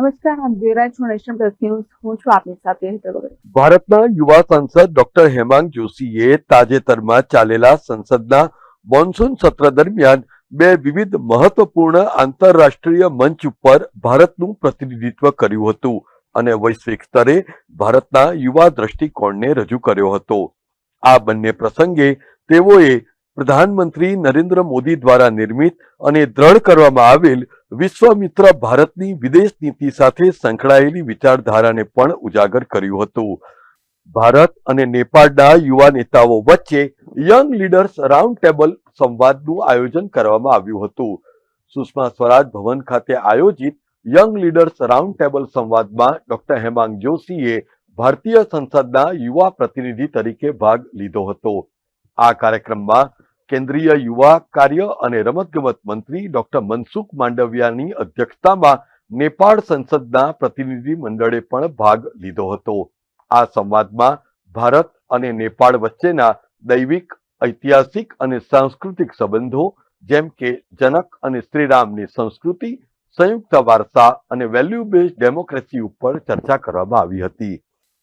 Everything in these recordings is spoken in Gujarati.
નમસ્કાર હું જોઈ રહ્યા છો નેશન પ્લસ ન્યૂઝ. હું છું આપની સાથે ભારતના યુવા સાંસદ ડોક્ટર હેમાંગ જોશીએ તાજેતરમાં ચાલેલા સંસદના મોન્સૂન સત્ર દરમિયાન બે વિવિધ મહત્વપૂર્ણ આંતરરાષ્ટ્રીય મંચ ઉપર ભારતનું પ્રતિનિધિત્વ કર્યું હતું અને વૈશ્વિક સ્તરે ભારતના યુવા દ્રષ્ટિકોણને રજૂ કર્યો હતો. આ બંને પ્રસંગે તેઓએ પ્રધાનમંત્રી નરેન્દ્ર મોદી દ્વારા નિર્મિત અને દ્રઢ કરવામાં આવેલ વિશ્વમિત્ર ભારતની વિદેશ નીતિ સાથે સંકળાયેલી વિચારધારાને પણ ઉજાગર કર્યું હતું. ભારત અને નેપાળના યુવા નેતાઓ વચ્ચે યંગ લીડર્સ રાઉન્ડ ટેબલ સંવાદનું આયોજન કરવામાં આવ્યું હતું. સુષ્મા સ્વરાજ ભવન ખાતે આયોજિત યંગ લીડર્સ રાઉન્ડ ટેબલ સંવાદમાં ડોક્ટર હેમાંગ જોશીએ ભારતીય સંસદના યુવા પ્રતિનિધિ તરીકે ભાગ લીધો હતો. આ કાર્યક્રમમાં કેન્દ્રીય યુવા કાર્ય અને રમતગમત મંત્રી ડોક્ટર મનસુખ માંડવિયાની અધ્યક્ષતામાં નેપાળ સંસદના પ્રતિનિધિ મંડળે પણ ભાગ લીધો હતો. આ સંવાદમાં ભારત અને નેપાળ વચ્ચેના દૈવિક, ઐતિહાસિક અને સાંસ્કૃતિક સંબંધો જેમ કે જનક અને શ્રીરામની સંસ્કૃતિ, સંયુક્ત વારસા અને વેલ્યુ બેઝ ડેમોક્રેસી ઉપર ચર્ચા કરવામાં આવી હતી.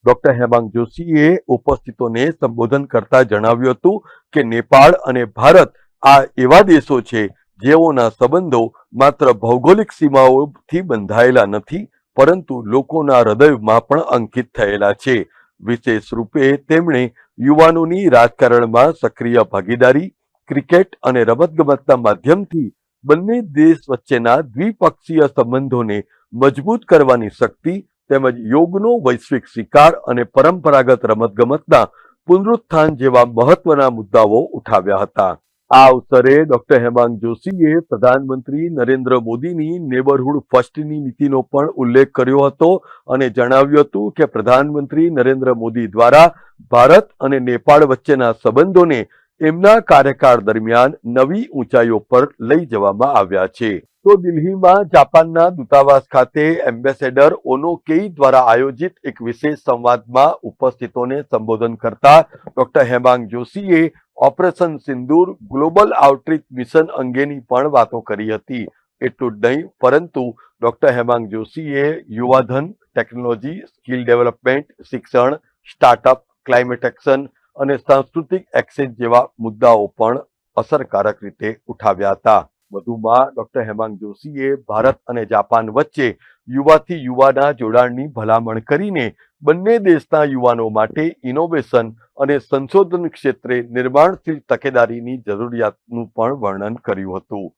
ડોક્ટર હેમાંગ જોશીએ ઉપસ્થિતોને સંબોધન કરતા જણાવ્યું હતું કે નેપાળ અને ભારત આ એવા દેશો છે જેઓના સંબંધો માત્ર ભૌગોલિક સીમાઓથી બંધાયેલા નથી, પરંતુ લોકોના હૃદયમાં પણ અંકિત થયેલા છે. વિશેષ રૂપે તેમણે યુવાનોની રાજકારણમાં સક્રિય ભાગીદારી, ક્રિકેટ અને રમતગમતના માધ્યમથી બંને દેશ વચ્ચેના દ્વિપક્ષીય સંબંધોને મજબૂત કરવાની શક્તિ તેમજ યોગનો વૈશ્વિક સ્વીકાર અને પરંપરાગત રમતગમતના પુનરુત્થાન જેવા મહત્વના મુદ્દાઓ ઉઠાવ્યા હતા. આ અવસરે ડોક્ટર હેમાંગ જોશીએ પ્રધાનમંત્રી નરેન્દ્ર મોદીની નેબરહુડ ફર્સ્ટની નીતિનો પણ ઉલ્લેખ કર્યો હતો અને જણાવ્યું હતું કે પ્રધાનમંત્રી નરેન્દ્ર મોદી દ્વારા ભારત અને નેપાળ વચ્ચેના સંબંધોને એમના કાર્યકાળ દરમિયાન નવી ઊંચાઈઓ પર લઈ જવામાં આવ્યા છે. તો દિલ્હીમાં જાપાનના દૂતાવાસ ખાતે એમ્બેસેડર ઓનો કેઈ દ્વારા આયોજિત એક વિશેષ સંવાદમાં ઉપસ્થિતોને સંબોધન કરતા ડોક્ટર હેમાંગ જોશીએ ઓપરેશન સિંદૂર ગ્લોબલ આઉટરીચ મિશન અંગેની પણ વાતો કરી હતી. એટલું જ નહીં, પરંતુ ડોક્ટર હેમાંગ જોશીએ યુવાધન, ટેકનોલોજી, સ્કિલ ડેવલપમેન્ટ, શિક્ષણ, સ્ટાર્ટઅપ, ક્લાઇમેટ એક્શન અને સાંસ્કૃતિક એક્સેન્જ જેવા મુદ્દાઓ પણ અસરકારક રીતે ઉઠાવ્યા હતા. વધુમાં ડોક્ટર હેમાંગ જોશીએ ભારત અને જાપાન વચ્ચે યુવાથી યુવાના જોડાણની ભલામણ કરીને બંને દેશના યુવાનો માટે ઇનોવેશન અને સંશોધન ક્ષેત્રે નિર્માણશીલ તકેદારીની જરૂરિયાતનું પણ વર્ણન કર્યું હતું.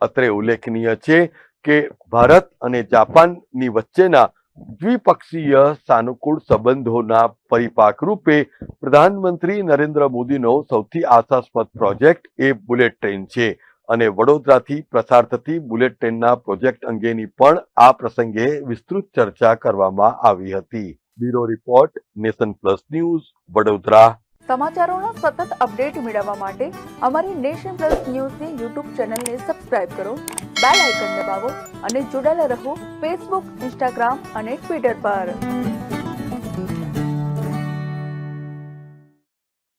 અત્રે ઉલ્લેખનીય છે કે ભારત અને જાપાનની વચ્ચેના દ્વિપક્ષીય સાનુકૂળ સંબંધોના પરિપાક રૂપે પ્રધાનમંત્રી નરેન્દ્ર મોદીનો સૌથી આશાસ્પદ પ્રોજેક્ટ એ બુલેટ ટ્રેન છે. અને વડોદરાથી પ્રસાર થતી બુલેટ ટ્રેનના પ્રોજેક્ટ અંગેની પણ આ પ્રસંગે વિસ્તૃત ચર્ચા કરવામાં આવી હતી. Bureau report, nation plus news, Vadodara. સમાચારોનો સતત અપડેટ મેળવવા માટે અમારી નેશન પ્લસ ન્યૂઝની યુટ્યુબ ચેનલને સબસ્ક્રાઇબ કરો, બેલ આઇકન દબાવો અને જોડાયેલા રહો ફેસબુક, ઇન્સ્ટાગ્રામ અને ટ્વિટર પર.